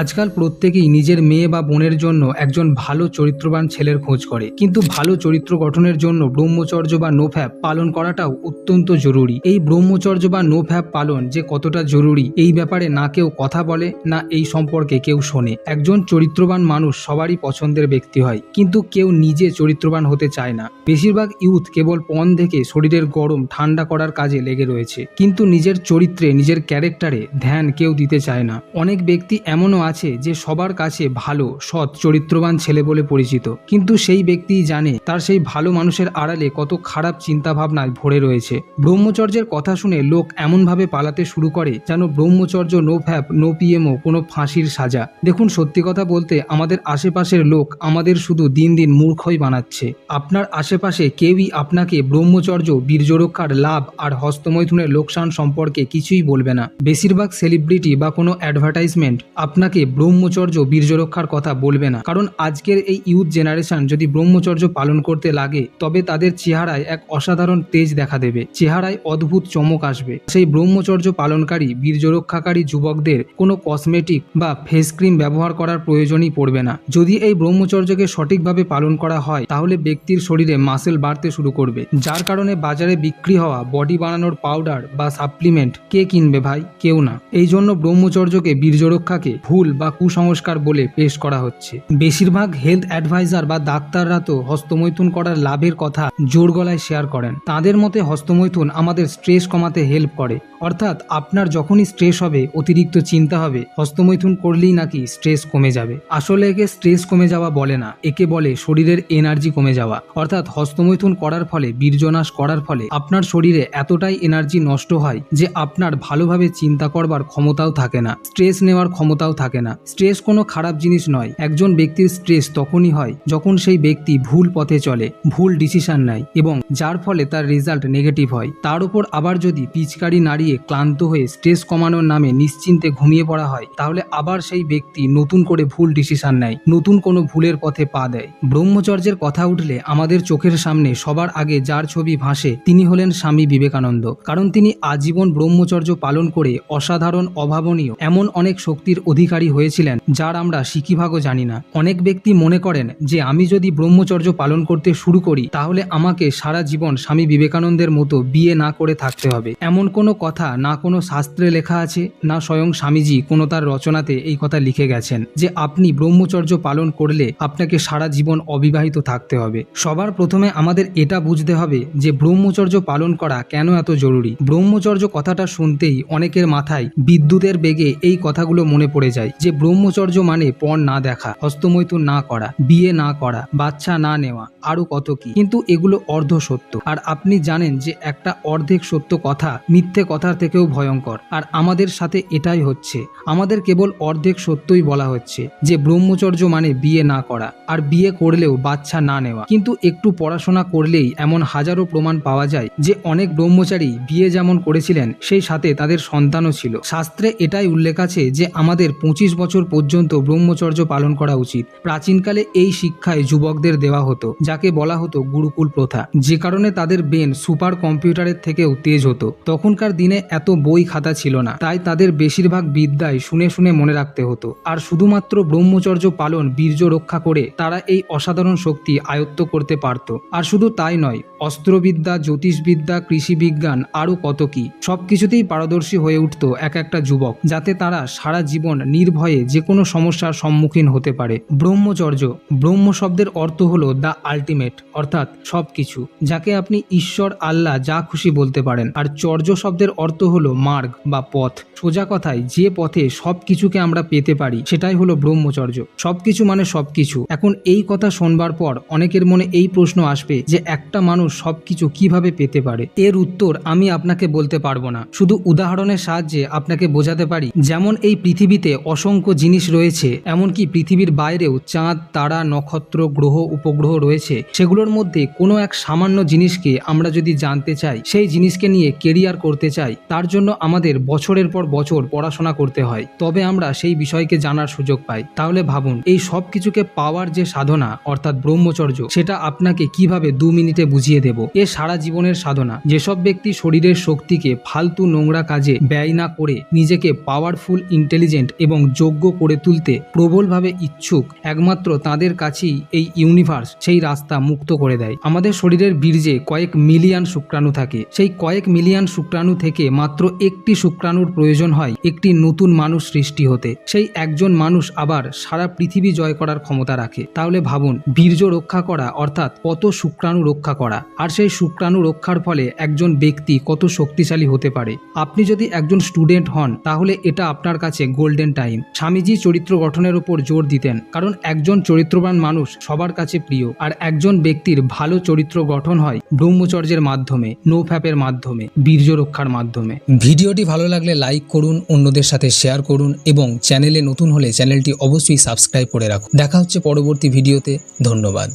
আজকাল প্রত্যেকেই নিজের মেয়ে বা বোনের জন্য একজন ভালো চরিত্রবান ছেলের খোঁজ করে। কিন্তু ভালো চরিত্র গঠনের জন্য ব্রহ্মচর্য বা নোফ্যাপ পালন করাটাও অত্যন্ত জরুরি। এই ব্রহ্মচর্য বা নোফ্যাপ পালন যে কতটা জরুরি, এই ব্যাপারে না কেউ কথা বলে, না এই সম্পর্কে কেউ শোনে। একজন চরিত্রবান মানুষ সবারই পছন্দের ব্যক্তি হয়, কিন্তু কেউ নিজে চরিত্রবান হতে চায় না। বেশিরভাগ ইউথ কেবল পণ থেকে শরীরের গরম, ঠান্ডা করার কাজে লেগে রয়েছে। কিন্তু নিজের চরিত্রে, নিজের ক্যারেক্টারে ধ্যান কেউ দিতে চায় না। অনেক ব্যক্তি এমনও আছে যে সবার কাছে ভালো, সৎ, চরিত্রবান ছেলে বলে পরিচিত। কিন্তু সেই ব্যক্তিই জানে, তার সেই ভালো মানুষের আড়ালে কত খারাপ চিন্তাভাবনায় ভরে রয়েছে। ব্রহ্মচর্যের কথা শুনে লোক এমনভাবে পালাতে শুরু করে যেন ব্রহ্মচর্য নো ফ্যাপ নো পিএমও কোনো ফাঁসির সাজা। দেখুন, সত্যি কথা বলতে আমাদের আশেপাশের লোক আমাদের শুধু দিন দিন মূর্খই বানাচ্ছে। আপনার আশেপাশে কেউই আপনাকে ব্রহ্মচর্য, বীর্যরক্ষার লাভ আর হস্তমৈথুনের লোকসান সম্পর্কে কিছুই বলবে না। বেশিরভাগ সেলিব্রিটি বা কোনো অ্যাডভার্টাইজমেন্ট আপনাকে ব্রহ্মচর্য বীর্যরক্ষার কথা বলবে না। কারণ আজকের এই ইউথ জেনারেশন যদি ব্রহ্মচর্য পালন করতে লাগে, তবে তাদের চেহারায় এক অসাধারণ তেজ দেখা দেবে। চেহারায় অদ্ভুত চমক আসবে। সেই ব্রহ্মচর্য পালনকারী, বীর্যরক্ষাকারী যুবকদের কোনো কসমেটিক বা ফেস ক্রিম ব্যবহার করার প্রয়োজনই পড়বে না। যদি এই ব্রহ্মচর্যকে সঠিকভাবে পালন করা হয়, তাহলে ব্যক্তির শরীরে মাসেল বাড়তে শুরু করবে। যার কারণে বাজারে বিক্রি হওয়া, বডি বানানোর পাউডার বা সাপ্লিমেন্ট কে কিনবে ভাই? কেউ না। এই জন্য ব্রহ্মচর্যকে বীর্যরক্ষাকে ভুল বা কুসংস্কার বলে পেশ করা হচ্ছে। বেশিরভাগ হেলথ অ্যাডভাইজার বা ডাক্তাররা তো হস্তমৈথুন করার লাভের কথা জোর গলায় শেয়ার করেন। তাদের মতে হস্তমৈথুন আমাদের স্ট্রেস কমাতে হেল্প করে। অর্থাৎ আপনার যখনই স্ট্রেস হবে, অতিরিক্ত চিন্তা হবে, হস্তমৈথুন করলেই নাকি স্ট্রেস কমে যাবে। আসলে একে স্ট্রেস কমে যাওয়া বলে না, একে বলে শরীরের এনার্জি কমে যাওয়া। অর্থাৎ হস্তমৈথুন করার ফলে, বীর্যনাশ করার ফলে আপনার শরীরে এতটাই এনার্জি নষ্ট হয় যে আপনার ভালোভাবে চিন্তা করবার ক্ষমতাও থাকে না স্ট্রেস নেওয়ার ক্ষমতাও থাকে না। স্ট্রেস কোনো খারাপ জিনিস নয়, একজন ব্যক্তির স্ট্রেস তখনই হয় যখন সেই ব্যক্তি ভুল পথে চলে, ভুল ডিসিশন নেয় এবং যার ফলে তার রেজাল্ট নেগেটিভ হয়। তার উপর আবার যদি পিচকারি নাড়িয়ে ক্লান্ত হয়ে স্ট্রেস কমানোর নামে নিশ্চিন্তে ঘুমিয়ে পড়া হয়। তাহলে আবার সেই ব্যক্তি নতুন করে ভুল ডিসিশন নেয়, নতুন কোনো ভুলের পথে পা দেয়। ব্রহ্মচর্যের কথা উঠলে আমাদের চোখের সামনে সবার আগে যার ছবি ভাসে তিনি হলেন স্বামী বিবেকানন্দ। কারণ তিনি আজীবন ব্রহ্মচর্য পালন করে অসাধারণ, অভাবনীয়, এমন অনেক শক্তির অধিকারী হয়েছিলেন, যার আমরা সিকিভাগও জানি না। অনেক ব্যক্তি মনে করেন যে, আমি যদি ব্রহ্মচর্য পালন করতে শুরু করি, তাহলে আমাকে সারা জীবন স্বামী বিবেকানন্দের মতো বিয়ে না করে থাকতে হবে। এমন কোনো কথা না কোনো শাস্ত্রে লেখা আছে, না স্বয়ং স্বামীজি কোনো তার রচনাতে এই কথা লিখে গেছেন যে আপনি ব্রহ্মচর্য পালন করলে আপনাকে সারা জীবন অবিবাহিত থাকতে হবে। সবার প্রথমে আমাদের এটা বুঝতে হবে যে ব্রহ্মচর্য পালন করা কেন এত জরুরি। ব্রহ্মচর্য কথাটা শুনতেই অনেকের মাথায় বিদ্যুতের বেগে এই কথাগুলো মনে পড়ে যায় যে ব্রহ্মচর্য মানে পণ না দেখা, হস্তমৈথুন না করা, বিয়ে না করা, বাচ্চা না নেওয়া, আরও কত কি। কিন্তু এগুলো অর্ধ সত্য। আর আপনি জানেন যে একটা অর্ধেক সত্য কথা মিথ্যে কথার থেকেও ভয়ঙ্কর। আর আমাদের সাথে এটাই হচ্ছে। আমাদের কেবল অর্ধেক সত্যই বলা হচ্ছে যে ব্রহ্মচর্য মানে বিয়ে না করা আর বিয়ে করলেও বাচ্চা না নেওয়া। কিন্তু একটু পড়াশোনা করলেই এমন হাজারো প্রমাণ পাওয়া যায় যে অনেক ব্রহ্মচারী বিয়ে যেমন করেছিলেন, সেই সাথে তাদের সন্তানও ছিল। শাস্ত্রে এটাই উল্লেখ আছে যে আমাদের পঁচিশ বছর পর্যন্ত ব্রহ্মচর্য পালন করা উচিত। প্রাচীনকালে এই শিক্ষায় যুবকদের দেওয়া হতো, যাকে বলা হতো গুরুকুল প্রথা। যে কারণে তাদের বেন সুপার কম্পিউটারের থেকেও তেজ হতো। তখনকার দিনে এত বই খাতা ছিল না, তাই তাদের বেশিরভাগ বিদ্যায় শুনে শুনে মনে রাখতে হতো। আর শুধুমাত্র ব্রহ্মচর্য পালন, বীর্য রক্ষা করে তারা এই অসাধারণ শক্তি আয়ত্ত করতে পারত। আর শুধু তাই নয়, অস্ত্রবিদ্যা, জ্যোতিষবিদ্যা কৃষি বিজ্ঞান আরও কত কি, সব কিছুতেই পারদর্শী হয়ে উঠত এক একটা যুবক, যাতে তারা সারা জীবন নির্ভয়ে যে কোনো সমস্যার সম্মুখীন হতে পারে। ব্রহ্মচর্য, ব্রহ্ম শব্দের অর্থ হলো দ্য আলটিমেট অর্থাৎ সব কিছু যাকে আপনি ঈশ্বর, আল্লাহ যা খুশি বলতে পারেন। আর চর্য শব্দের হলো মার্গ বা পথ। সোজা কথায়, যে পথে সব কিছুকে আমরা পেতে পারি, সেটাই হলো ব্রহ্মচর্য। সব কিছু মানে সব কিছু এখন এই কথা শোনবার পর অনেকের মনে এই প্রশ্ন আসবে যে, একটা মানুষ সবকিছু কীভাবে পেতে পারে? এর উত্তর আমি আপনাকে বলতে পারব না। শুধু উদাহরণের সাহায্যে আপনাকে বোঝাতে পারি, যেমন এই পৃথিবীতে অসংখ্য জিনিস রয়েছে, এমনকি পৃথিবীর বাইরেও চাঁদ, তারা, নক্ষত্র, গ্রহ, উপগ্রহ রয়েছে। সেগুলোর মধ্যে কোনো এক সামান্য জিনিসকে আমরা যদি জানতে চাই, সেই জিনিসকে নিয়ে কেরিয়ার করতে চাই চাই তার জন্য আমাদের বছরের পর বছর পড়াশোনা করতে হয়। তবে আমরা সেই বিষয়কে জানার সুযোগ পাই। তাহলে ভাবুন, এই সব কিছুকে পাওয়ার যে সাধনা, অর্থাৎ ব্রহ্মচর্য, সেটা আপনাকে কীভাবে দু মিনিটে বুঝিয়ে দেব? এ সারা জীবনের সাধনা। যেসব ব্যক্তি শরীরের শক্তিকে ফালতু নোংরা কাজে ব্যয় না করে নিজেকে পাওয়ারফুল ইন্টেলিজেন্ট এবং যোগ্য করে তুলতে প্রবলভাবে ইচ্ছুক, একমাত্র তাদের কাছেই এই ইউনিভার্স সেই রাস্তা মুক্ত করে দেয়। আমাদের শরীরের বীর্যে কয়েক মিলিয়ন শুক্রাণু থাকে। সেই কয়েক মিলিয়ন শুক্রাণু থেকে মাত্র একটি শুক্রাণুর প্রয়োজন হয়, একটি নতুন মানুষ সৃষ্টি হতে। সেই একজন মানুষ আবার সারা পৃথিবী জয় করার ক্ষমতা রাখে। তাহলে ভাবুন, বীর্য রক্ষা করা অর্থাৎ কত শুক্রাণু রক্ষা করা? আর সেই শুক্রাণু রক্ষার ফলে একজন ব্যক্তি কত শক্তিশালী হতে পারে? আপনি যদি একজন স্টুডেন্ট হন, তাহলে এটা আপনার কাছে গোল্ডেন টাইম। স্বামীজি চরিত্র গঠনের উপর জোর দিতেন, কারণ একজন চরিত্রবান মানুষ সবার কাছে প্রিয়, আর একজন ব্যক্তির ভালো চরিত্র গঠন হয় ব্রহ্মচর্যের মাধ্যমে নো ফ্যাপের মাধ্যমে, বীর্য রক্ষার মাধ্যমে। ভিডিওটি ভালো লাগলে লাইক করুন, অন্যদের সাথে শেয়ার করুন এবং চ্যানেলে নতুন হলে চ্যানেলটি অবশ্যই সাবস্ক্রাইব করে রাখুন। দেখা হচ্ছে পরবর্তী ভিডিওতে। ধন্যবাদ।